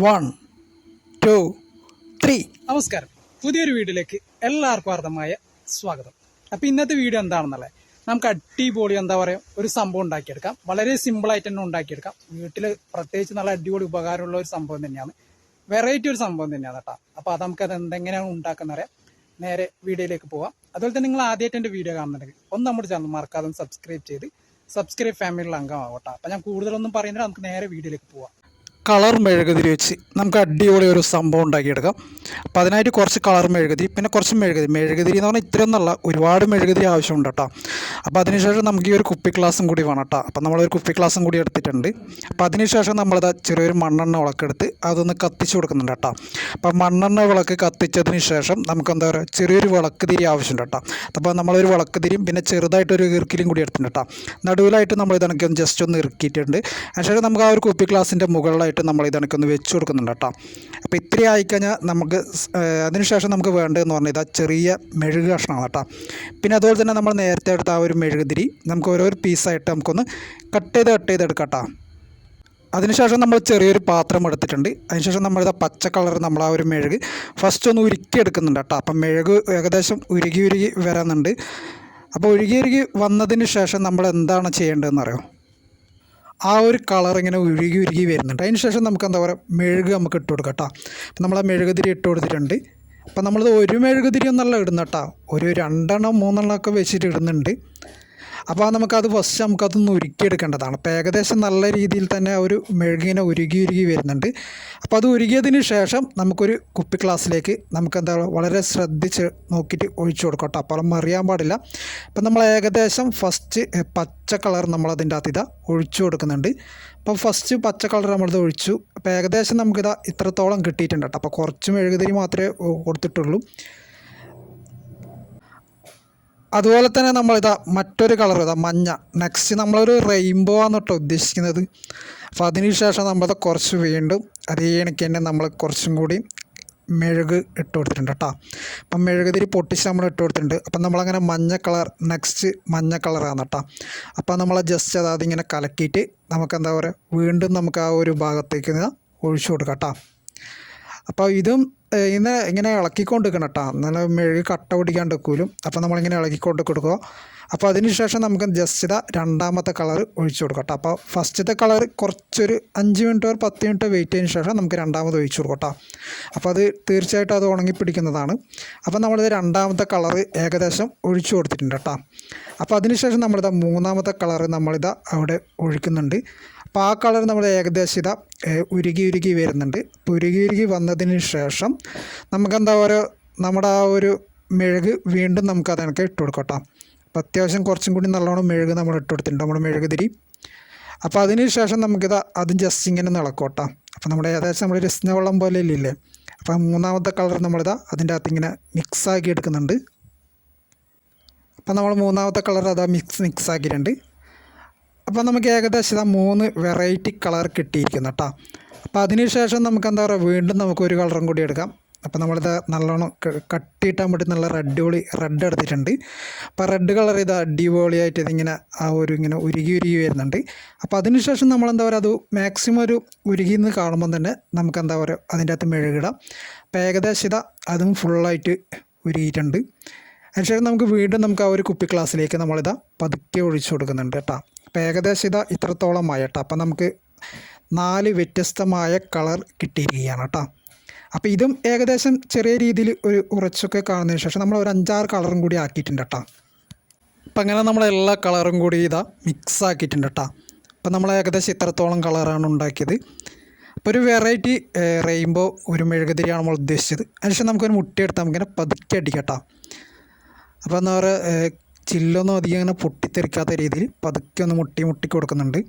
One two three നമസ്കാരം. പുതിയൊരു വീഡിയോയിലേക്ക് എല്ലാവർക്കും അർത്ഥമായ സ്വാഗതം. അപ്പോൾ ഇന്നത്തെ വീഡിയോ എന്താണെന്നല്ലേ? നമുക്ക് അടിപൊളി എന്താ പറയുക ഒരു സംഭവം ഉണ്ടാക്കിയെടുക്കാം. വളരെ സിമ്പിളായിട്ട് തന്നെ ഉണ്ടാക്കിയെടുക്കാം. വീട്ടിൽ പ്രത്യേകിച്ച് നല്ല അടിപൊളി ഉപകാരമുള്ള ഒരു സംഭവം തന്നെയാണ്. വെറൈറ്റി ഒരു സംഭവം തന്നെയാണ് കേട്ടോ. അപ്പോൾ അത് നമുക്കത് എന്തെങ്ങനെയാണ് ഉണ്ടാക്കുന്ന അറിയാം. നേരെ വീഡിയോയിലേക്ക് പോവാം. അതുപോലെ തന്നെ നിങ്ങൾ ആദ്യമായിട്ട് എന്റെ വീഡിയോ കാണുന്നുണ്ടെങ്കിൽ ഒന്ന് നമ്മുടെ ചാനൽ മറക്കാതെ സബ്സ്ക്രൈബ് ചെയ്ത് സബ്സ്ക്രൈബ് ഫാമിലിയിൽ അംഗമാവട്ടെ അപ്പം ഞാൻ കൂടുതലൊന്നും പറയുന്നില്ല. നമുക്ക് നേരെ വീഡിയോയിലേക്ക് പോവാം. കളർ മെഴുകുതിരി വെച്ച് നമുക്ക് അടിപൊളി ഒരു സംഭവം ഉണ്ടാക്കിയെടുക്കാം. അപ്പോൾ അതിനായിട്ട് കുറച്ച് കളർ മെഴുകുതിരി പിന്നെ കുറച്ച് മെഴുകുതിരി. മെഴുകുതിരി എന്ന് പറഞ്ഞാൽ ഇത്രയൊന്നല്ല ഒരുപാട് മെഴുകുതിരി ആവശ്യമുണ്ട് കേട്ടോ. അപ്പോൾ അതിനുശേഷം നമുക്ക് ഈ ഒരു കുപ്പി ഗ്ലാസും കൂടി വേണം കേട്ടോ. അപ്പോൾ നമ്മളൊരു കുപ്പി ഗ്ലാസും കൂടി എടുത്തിട്ടുണ്ട്. അപ്പോൾ അതിനുശേഷം നമ്മളത് ചെറിയൊരു മണ്ണെണ്ണ വിളക്കെടുത്ത് അതൊന്ന് കത്തിച്ച് കൊടുക്കുന്നുണ്ട് കേട്ടോ. അപ്പോൾ മണ്ണെണ്ണ വിളക്ക് കത്തിച്ചതിന് ശേഷം നമുക്ക് എന്താ പറയുക ചെറിയൊരു വിളക്ക് തിരി ആവശ്യമുണ്ട് കേട്ടോ. അപ്പോൾ നമ്മളൊരു വിളക്ക് തിരിയും പിന്നെ ചെറുതായിട്ടൊരു ഇറുക്കിലും കൂടി എടുത്തിട്ടുണ്ട് കേട്ടോ. നടുവിലായിട്ട് നമ്മൾ ഒന്ന് ജസ്റ്റ് ഒന്ന് ഇറുക്കിയിട്ടുണ്ട്. അതിനുശേഷം നമുക്ക് ആ ഒരു കുപ്പി ഗ്ലാസിന്റെ മുകളിലായിട്ട് നമ്മൾ ഇതണക്കി ഒന്ന് വെച്ച് കൊടുക്കുന്നുണ്ട് കേട്ടോ. അപ്പോൾ ഇത്ര ആയിക്കഴിഞ്ഞാൽ നമുക്ക് അതിനുശേഷം നമുക്ക് വേണ്ടതെന്ന് പറഞ്ഞാൽ ഇതാ ചെറിയ മെഴുക് കഷ്ണമാണ് കേട്ടോ. പിന്നെ അതുപോലെ തന്നെ നമ്മൾ നേരത്തെ എടുത്ത ആ ഒരു മെഴുകുതിരി നമുക്ക് ഓരോ പീസായിട്ട് നമുക്കൊന്ന് കട്ട് ചെയ്ത് കട്ട് ചെയ്ത് എടുക്കാം കേട്ടോ. അതിനുശേഷം നമ്മൾ ചെറിയൊരു പാത്രം എടുത്തിട്ടുണ്ട്. അതിനുശേഷം നമ്മളിതാ പച്ച കളർ നമ്മൾ ആ ഒരു മെഴുക് ഫസ്റ്റ് ഒന്ന് ഉരുക്കി എടുക്കുന്നുണ്ട് കേട്ടോ. അപ്പം മെഴുക് ഏകദേശം ഉരുകി ഉരുകി വരുന്നുണ്ട് അപ്പോൾ ഉരുകി ഉരുകി വന്നതിന് ശേഷം നമ്മൾ എന്താണ് ചെയ്യേണ്ടതെന്ന് അറിയോ? ആ ഒരു കളർ ഇങ്ങനെ ഉരുകി ഉരുകി വരുന്നുണ്ട്. അതിന് ശേഷം നമുക്ക് എന്താ പറയുക മെഴുക് നമുക്ക് ഇട്ട് കൊടുക്കാം കേട്ടോ അപ്പം നമ്മൾ ആ മെഴുകുതിരി ഇട്ട് കൊടുത്തിട്ടുണ്ട്. അപ്പം നമ്മളത് ഒരു മെഴുകുതിരി ഒന്നല്ല ഇടുന്ന കേട്ടോ ഒരു രണ്ടെണ്ണം മൂന്നെണ്ണം ഒക്കെ വെച്ചിട്ട് ഇടുന്നുണ്ട്. അപ്പോൾ നമുക്കത് ഫസ്റ്റ് നമുക്കതൊന്ന് ഉരുക്കിയെടുക്കേണ്ടതാണ്. അപ്പോൾ ഏകദേശം നല്ല രീതിയിൽ തന്നെ ഒരു മെഴുകിനെ ഉരുകി ഉരുകി വരുന്നുണ്ട്. അപ്പോൾ അത് ഉരുകിയതിന് ശേഷം നമുക്കൊരു കുപ്പി ഗ്ലാസ്സിലേക്ക് നമുക്ക് എന്താ വളരെ ശ്രദ്ധിച്ച് നോക്കിയിട്ട് ഒഴിച്ചു കൊടുക്കട്ടോ കേട്ടോ. അപ്പോൾ അറിയാൻ പാടില്ല. അപ്പം നമ്മൾ ഏകദേശം ഫസ്റ്റ് പച്ച കളർ നമ്മളതിന്റെ അകത്ത് ഒഴിച്ചു കൊടുക്കുന്നുണ്ട്. അപ്പോൾ ഫസ്റ്റ് പച്ച കളർ നമ്മളിത് ഒഴിച്ചു. അപ്പോൾ ഏകദേശം നമുക്കിതാ ഇത്രത്തോളം കിട്ടിയിട്ടുണ്ട് കേട്ടോ. അപ്പോൾ കുറച്ച് മെഴുകുതിരി മാത്രമേ കൊടുത്തിട്ടുള്ളൂ. അതുപോലെ തന്നെ നമ്മളിതാ മറ്റൊരു കളർ ഇതാ മഞ്ഞ. നെക്സ്റ്റ് നമ്മളൊരു റെയിൻബോ ആണ് കേട്ടോ ഉദ്ദേശിക്കുന്നത്. അപ്പോൾ അതിനുശേഷം നമ്മളത് കുറച്ച് വീണ്ടും അതേ കണക്ക് തന്നെ നമ്മൾ കുറച്ചും കൂടി മെഴുക് ഇട്ട് കൊടുത്തിട്ടുണ്ട് കേട്ടോ. അപ്പം മെഴുകുതിരി പൊട്ടിച്ച് നമ്മൾ ഇട്ട് കൊടുത്തിട്ടുണ്ട്. അപ്പം നമ്മളങ്ങനെ മഞ്ഞ കളർ നെക്സ്റ്റ് മഞ്ഞ കളറാണ് കേട്ടോ. അപ്പം നമ്മൾ ജസ്റ്റ് അത് ഇങ്ങനെ കലക്കിയിട്ട് നമുക്ക് എന്താ പറയുക വീണ്ടും നമുക്ക് ആ ഒരു ഭാഗത്തേക്ക് ഒഴിച്ചു കൊടുക്കാം കേട്ടോ. അപ്പോൾ ഇതും ഇന്ന് ഇങ്ങനെ ഇങ്ങനെ ഇളക്കിക്കൊണ്ട് നിൽക്കണം കേട്ടോ നല്ല മെഴുകി കട്ട പിടിക്കാണ്ട് വെക്കൂലും. അപ്പോൾ നമ്മളിങ്ങനെ ഇളക്കിക്കൊണ്ട് കൊടുക്കുക. അപ്പോൾ അതിന് ശേഷം നമുക്ക് ജസ്റ്റ് ഇതാ രണ്ടാമത്തെ കളർ ഒഴിച്ചു കൊടുക്കാം കേട്ടോ അപ്പോൾ ഫസ്റ്റത്തെ കളർ കുറച്ചൊരു അഞ്ച് മിനിറ്റ് ഒരു പത്ത് മിനിറ്റ് വെയിറ്റ് ചെയ്തതിന് ശേഷം നമുക്ക് രണ്ടാമത് ഒഴിച്ചു കൊടുക്കാം അപ്പോൾ അത് തീർച്ചയായിട്ടും അത് ഉണങ്ങി പിടിക്കുന്നതാണ്. അപ്പോൾ നമ്മളിത് രണ്ടാമത്തെ കളർ ഏകദേശം ഒഴിച്ചു കൊടുത്തിട്ടുണ്ട് കേട്ടോ. അപ്പോൾ അതിനുശേഷം നമ്മളിതാ മൂന്നാമത്തെ കളർ നമ്മളിതാ അവിടെ ഒഴിക്കുന്നുണ്ട്. അപ്പോൾ ആ കളർ നമ്മൾ ഏകദേശം ഇതാ ഉരുകി ഉരുകി വരുന്നുണ്ട്. അപ്പോൾ ഉരുകി ഉരുകി വന്നതിന് ശേഷം നമുക്കെന്താ ഓരോ നമ്മുടെ ആ ഒരു മെഴുക് വീണ്ടും നമുക്ക് അതിനൊക്കെ ഇട്ട് കൊടുക്കട്ടോ അപ്പോൾ അത്യാവശ്യം കുറച്ചും കൂടി നല്ലോണം മെഴുക് നമ്മൾ ഇട്ട് കൊടുത്തിട്ടുണ്ട് നമ്മുടെ മെഴുകുതിരി അപ്പോൾ അതിന് ശേഷം നമുക്കിത് അതും ജസ്റ്റ് ഇങ്ങനെ നിളക്കോട്ടോ അപ്പോൾ നമ്മുടെ ഏകദേശം നമ്മൾ രസ്നവെള്ളം പോലെ ഇല്ലേ അപ്പോൾ മൂന്നാമത്തെ കളർ നമ്മളിതാ അതിന്റെ അകത്ത് ഇങ്ങനെ മിക്സ് ആക്കി എടുക്കുന്നുണ്ട്. അപ്പോൾ നമ്മൾ മൂന്നാമത്തെ കളർ അതാ മിക്സ് മിക്സ് ആക്കിയിട്ടുണ്ട്. അപ്പോൾ നമുക്ക് ഏകദേശം മൂന്ന് വെറൈറ്റി കളർ കിട്ടിയിരിക്കുന്നു കേട്ടോ അപ്പോൾ അതിനുശേഷം നമുക്ക് എന്താ പറയുക വീണ്ടും നമുക്ക് ഒരു കളറും കൂടി എടുക്കാം. അപ്പോൾ നമ്മളിത് നല്ലോണം കട്ടിയിട്ടാൻ വേണ്ടി നല്ല റെഡ് പൊളി റെഡ് എടുത്തിട്ടുണ്ട്. അപ്പോൾ റെഡ് കളർ ഇത് അടിപൊളിയായിട്ട് ഇതിങ്ങനെ ആ ഒരു ഇങ്ങനെ ഉരുകി ഉരുകി വരുന്നുണ്ട്. അപ്പോൾ അതിനുശേഷം നമ്മൾ എന്താ പറയുക അത് മാക്സിമം ഒരു ഉരുകി എന്ന് കാണുമ്പോൾ തന്നെ നമുക്ക് എന്താ പറയുക അതിന്റെ അകത്ത് മെഴുകിടാം. അപ്പോൾ ഏകദേശം ഇതാ അതും ഫുള്ളായിട്ട് ഉരുകിയിട്ടുണ്ട്. അതിനുശേഷം നമുക്ക് വീണ്ടും നമുക്ക് ആ ഒരു കുപ്പി ഗ്ലാസ്സിലേക്ക് നമ്മളിതാ പതുക്കെ ഒഴിച്ചു കൊടുക്കുന്നുണ്ട് കേട്ടോ. അപ്പോൾ ഏകദേശം ഇതാ ഇത്രത്തോളമായ കേട്ടോ. അപ്പോൾ നമുക്ക് നാല് വ്യത്യസ്തമായ കളർ കിട്ടിയിരിക്കുകയാണ് കേട്ടോ. അപ്പോൾ ഇതും ഏകദേശം ചെറിയ രീതിയിൽ ഒരു ഉറച്ചൊക്കെ കാണുന്നതിന് ശേഷം നമ്മൾ ഒരു അഞ്ചാറ് കളറും കൂടി ആക്കിയിട്ടുണ്ട് കേട്ടോ. അപ്പം അങ്ങനെ നമ്മൾ എല്ലാ കളറും കൂടി ഇതാ മിക്സ് ആക്കിയിട്ടുണ്ട് കേട്ടോ. അപ്പം നമ്മൾ ഏകദേശം ഇത്രത്തോളം കളറാണ് ഉണ്ടാക്കിയത്. അപ്പോൾ ഒരു വെറൈറ്റി റെയിൻബോ ഒരു മെഴുകുതിരിയാണ് നമ്മൾ ഉദ്ദേശിച്ചത്. അതിനുശേഷം നമുക്കൊരു മുട്ടിയെടുത്താൽ നമുക്കിങ്ങനെ പതുക്കെ അടിക്കാം കേട്ടോ. അപ്പോൾ എന്താ പറയുക ചില്ലൊന്നും അധികം അങ്ങനെ പൊട്ടിത്തെറിക്കാത്ത രീതിയിൽ പതുക്കെ ഒന്ന് മുട്ടി മുട്ടി കൊടുക്കുന്നുണ്ട്.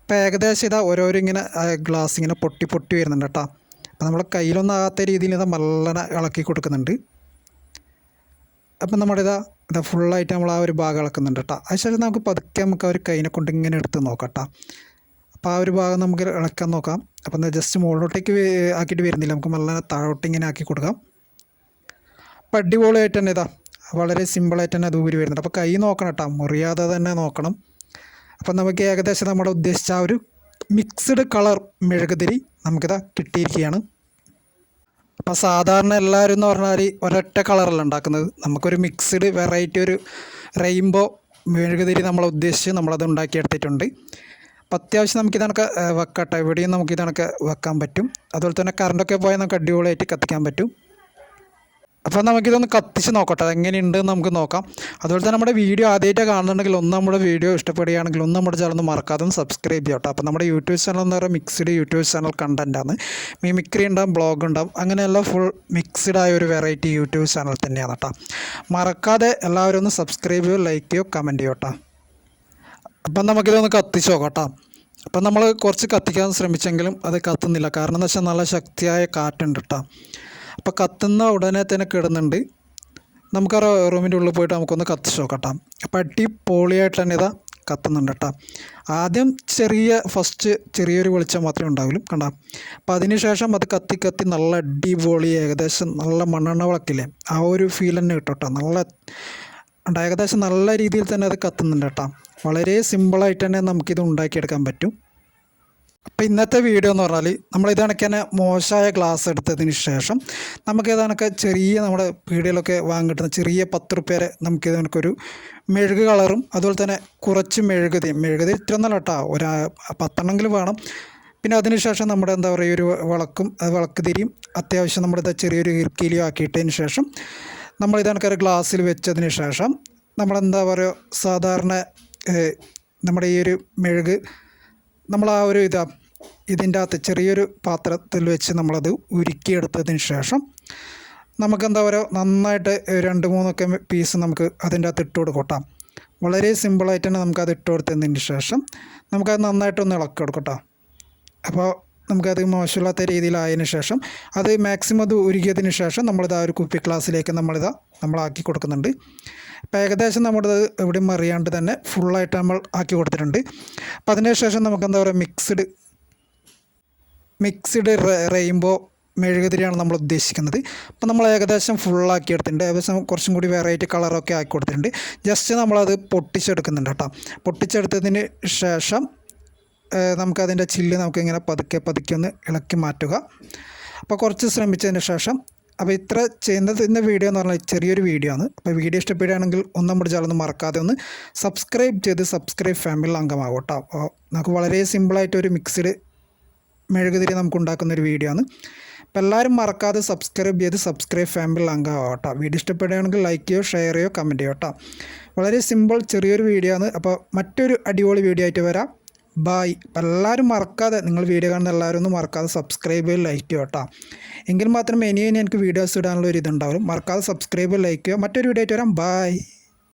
അപ്പോൾ ഏകദേശം ഇതാ ഓരോരോ ഇങ്ങനെ ഗ്ലാസ് ഇങ്ങനെ പൊട്ടി പൊട്ടി വരുന്നുണ്ട് കേട്ടോ. അപ്പോൾ നമ്മൾ കയ്യിലൊന്നും ആകാത്ത രീതിയിൽ ഇതാ മല്ലനെ ഇളക്കി കൊടുക്കുന്നുണ്ട്. അപ്പം നമ്മുടെ ഇതാ ഇതാ ഫുള്ളായിട്ട് നമ്മൾ ആ ഒരു ഭാഗം ഇളക്കുന്നുണ്ട് കേട്ടോ. അതിനുശേഷം നമുക്ക് പതുക്കെ നമുക്ക് ആ ഒരു കൈനെ കൊണ്ട് ഇങ്ങനെ എടുത്ത് നോക്കാം കേട്ടോ. അപ്പോൾ ആ ഒരു ഭാഗം നമുക്ക് ഇളക്കാൻ നോക്കാം. അപ്പം എന്താ ജസ്റ്റ് മുകളിലോട്ടേക്ക് ആക്കിയിട്ട് വരുന്നില്ല. നമുക്ക് നല്ല താഴോട്ട് ഇങ്ങനെ ആക്കി കൊടുക്കാം. അപ്പം അടിപൊളിയായിട്ട് തന്നെ ഇതാ വളരെ സിമ്പിളായിട്ട് തന്നെ അത് ഊരി വരുന്നുണ്ട്. അപ്പോൾ കൈ നോക്കണം കേട്ടോ. മുറിയാതെ തന്നെ നോക്കണം. അപ്പം നമുക്ക് ഏകദേശം നമ്മുടെ ഉദ്ദേശിച്ച ആ ഒരു മിക്സ്ഡ് കളർ മെഴുകുതിരി നമുക്കിതാ കിട്ടിയിരിക്കുകയാണ്. അപ്പോൾ സാധാരണ എല്ലാവരും എന്ന് പറഞ്ഞാൽ ഒരൊറ്റ കളറല്ല ഉണ്ടാക്കുന്നത്. നമുക്കൊരു മിക്സ്ഡ് വെറൈറ്റി ഒരു റെയിൻബോ മെഴുകുതിരി നമ്മൾ ഉദ്ദേശിച്ച് നമ്മളത് ഉണ്ടാക്കിയെടുത്തിട്ടുണ്ട്. അപ്പോൾ അത്യാവശ്യം നമുക്ക് ഇതണക്ക് വെക്കട്ടെ. എവിടെയും നമുക്ക് ഇതണക്ക് വെക്കാൻ പറ്റും. അതുപോലെ തന്നെ കറണ്ടൊക്കെ പോയാൽ നമുക്ക് അടിപൊളിയായിട്ട് കത്തിക്കാൻ പറ്റും. അപ്പോൾ നമുക്കിതൊന്ന് കത്തിച്ച് നോക്കട്ടെ അതെങ്ങനെയുണ്ട് നമുക്ക് നോക്കാം. അതുപോലെ തന്നെ നമ്മുടെ വീഡിയോ ആദ്യമായിട്ട് കാണുന്നുണ്ടെങ്കിൽ ഒന്ന് നമ്മുടെ വീഡിയോ ഇഷ്ടപ്പെടുകയാണെങ്കിൽ ഒന്ന് നമ്മുടെ ചാനൽ ഒന്ന് മറക്കാതെ സബ്സ്ക്രൈബ് ചെയ്യാം കേട്ടോ അപ്പോൾ നമ്മുടെ യൂട്യൂബ് ചാനൽ എന്ന് പറയുന്നത് മിക്സ്ഡ് യൂട്യൂബ് ചാനൽ കണ്ടന്റാണ് മിമിക്രി ഉണ്ടാവും ബ്ലോഗ് ഉണ്ടാവും അങ്ങനെയല്ല ഫുൾ മിക്സ്ഡ് ആയ ഒരു വെറൈറ്റി യൂട്യൂബ് ചാനൽ തന്നെയാണ് കേട്ടോ. മറക്കാതെ എല്ലാവരും ഒന്ന് സബ്സ്ക്രൈബ് ചെയ്യുക ലൈക്ക് ചെയ്യുക കമന്റ് ചെയ്യുക കേട്ടോ. അപ്പം നമുക്കിതൊന്ന് കത്തിച്ച് നോക്കാം അപ്പം നമ്മൾ കുറച്ച് കത്തിക്കാൻ ശ്രമിച്ചെങ്കിലും അത് കത്തുന്നില്ല. കാരണം എന്ന് വെച്ചാൽ നല്ല ശക്തിയായ കാറ്റുണ്ട് കേട്ടോ. അപ്പോൾ കത്തുന്ന ഉടനെ തന്നെ കിടന്നുണ്ട്. നമുക്ക് ആ റൂമിന്റെ ഉള്ളിൽ പോയിട്ട് നമുക്കൊന്ന് കത്തിച്ച് നോക്കട്ടാം. അപ്പോൾ അടിപൊളിയായിട്ട് തന്നെ ഇതാ കത്തുന്നുണ്ട് കേട്ടോ. ആദ്യം ചെറിയ ഫസ്റ്റ് ചെറിയൊരു വെളിച്ചം മാത്രമേ ഉണ്ടാവുള്ളൂ കണ്ട? അപ്പോൾ അതിന് ശേഷം അത് കത്തി കത്തി നല്ല അടിപൊളി ഏകദേശം നല്ല മണ്ണെണ്ണ വിളക്കില്ലേ? ആ ഒരു ഫീൽ തന്നെ കിട്ടും കേട്ടോ നല്ല ഏകദേശം നല്ല രീതിയിൽ തന്നെ അത് കത്തുന്നുണ്ട് കേട്ടോ. വളരെ സിമ്പിളായിട്ട് തന്നെ നമുക്കിത് ഉണ്ടാക്കിയെടുക്കാൻ പറ്റും. അപ്പോൾ ഇന്നത്തെ വീഡിയോ എന്ന് പറഞ്ഞാൽ നമ്മൾ ഇത് തന്നെ മോശമായ ഗ്ലാസ് എടുത്തതിന് ശേഷം നമുക്ക് ഇത് ചെറിയ നമ്മുടെ പീടികയിലൊക്കെ വാങ്ങി കിട്ടുന്ന ചെറിയ പത്ത് റുപ്യരെ നമുക്ക് ഇത് കണക്കൊരു മെഴുക് കളറും അതുപോലെ തന്നെ കുറച്ച് മെഴുകുതി മെഴുകുതി ഇത്രയൊന്നല്ല കേട്ടോ. ഒരു പത്തെണ്ണെങ്കിലും വേണം. പിന്നെ അതിനുശേഷം നമ്മുടെ എന്താ പറയുക ഒരു വിളക്കും വിളക്ക് തിരിയും അത്യാവശ്യം നമ്മുടെ ഇത് ചെറിയൊരു ഇറുക്കിയിലും ആക്കിയിട്ടതിന് ശേഷം നമ്മൾ ഇത് കണക്കൊരു ഗ്ലാസ്സിൽ വെച്ചതിന് ശേഷം നമ്മളെന്താ പറയുക സാധാരണ നമ്മുടെ ഈ ഒരു മെഴുക് നമ്മൾ ആ ഒരു ഇതാ ഇതിന്റെ അകത്ത് ചെറിയൊരു പാത്രത്തിൽ വെച്ച് നമ്മളത് ഉരുക്കിയെടുത്തതിന് ശേഷം നമുക്ക് എന്താ പറയുക നന്നായിട്ട് രണ്ട് മൂന്നൊക്കെ പീസ് നമുക്ക് അതിന്റെ അകത്ത് ഇട്ട് കൊടുക്കട്ടാം വളരെ സിമ്പിളായിട്ട് തന്നെ നമുക്കത് ഇട്ട് കൊടുത്തതിന് ശേഷം നമുക്കത് നന്നായിട്ടൊന്ന് ഇളക്കി കൊടുക്കട്ടോ അപ്പോൾ നമുക്കത് മോശമില്ലാത്ത രീതിയിലായതിന് ശേഷം അത് മാക്സിമം അത് ഉരുകിയതിന് ശേഷം നമ്മളിത് ആ ഒരു കുപ്പി ഗ്ലാസ്സിലേക്ക് നമ്മളിതാ നമ്മളാക്കി കൊടുക്കുന്നുണ്ട്. അപ്പോൾ ഏകദേശം നമ്മുടെ എവിടെയും അറിയാണ്ട് തന്നെ ഫുള്ളായിട്ട് നമ്മൾ ആക്കി കൊടുത്തിട്ടുണ്ട്. അപ്പോൾ അതിന് ശേഷം നമുക്ക് എന്താ പറയുക മിക്സ്ഡ് മിക്സ്ഡ് റെയിൻബോ മെഴുകുതിരിയാണ് നമ്മൾ ഉദ്ദേശിക്കുന്നത്. അപ്പോൾ നമ്മൾ ഏകദേശം ഫുള്ളാക്കി എടുത്തിട്ടുണ്ട്. ഏകദേശം കുറച്ചും കൂടി വെറൈറ്റി കളറൊക്കെ ആക്കി കൊടുത്തിട്ടുണ്ട്. ജസ്റ്റ് നമ്മളത് പൊട്ടിച്ചെടുക്കുന്നുണ്ട് കേട്ടോ. പൊട്ടിച്ചെടുത്തതിന് ശേഷം നമുക്കതിന്റെ ചില്ല് നമുക്കിങ്ങനെ പതുക്കെ പതുക്കെ ഒന്ന് ഇളക്കി മാറ്റുക. അപ്പോൾ കുറച്ച് ശ്രമിച്ചതിന് ശേഷം അപ്പോൾ ഇത്ര ചെയ്യുന്നത് ഇന്ന വീഡിയോ എന്ന് പറഞ്ഞാൽ ചെറിയൊരു വീഡിയോ ആണ്. അപ്പോൾ വീഡിയോ ഇഷ്ടപ്പെടുകയാണെങ്കിൽ ഒന്നും നമ്മുടെ ചാനൽ മറക്കാതെ ഒന്ന് സബ്സ്ക്രൈബ് ചെയ്ത് സബ്സ്ക്രൈബ് ഫാമിലി അംഗമാകും കേട്ടോ അപ്പോൾ നമുക്ക് വളരെ സിമ്പിളായിട്ട് ഒരു മിക്സ്ഡ് മെഴുകുതിരി നമുക്ക് ഉണ്ടാക്കുന്ന ഒരു വീഡിയോ ആണ്. അപ്പോൾ എല്ലാവരും മറക്കാതെ സബ്സ്ക്രൈബ് ചെയ്ത് സബ്സ്ക്രൈബ് ഫാമിലി അംഗമാകും കേട്ടോ വീഡിയോ ഇഷ്ടപ്പെടുകയാണെങ്കിൽ ലൈക്ക് ചെയ്യോ ഷെയർ ചെയ്യോ കമന്റ് ചെയ്യോ കേട്ടോ വളരെ സിമ്പിൾ ചെറിയൊരു വീഡിയോ ആണ്. അപ്പോൾ മറ്റൊരു അടിപൊളി വീഡിയോ ആയിട്ട് വരാം. ബായ് എല്ലാവരും മറക്കാതെ നിങ്ങൾ വീഡിയോ കാണുന്ന എല്ലാവരും ഒന്ന് മറക്കാതെ സബ്സ്ക്രൈബ് ചെയ്ത് ലൈക്ക് ചെയ്യുക കേട്ടോ എങ്കിൽ മാത്രമേ ഇനി ഇനി എനിക്ക് വീഡിയോസ് ഇടാനുള്ള ഒരു ഇതുണ്ടാവും മറക്കാതെ സബ്സ്ക്രൈബ് ലൈക്ക് ചെയ്യുക. മറ്റൊരു വീഡിയോ ആയിട്ട് വരാം. ബായ്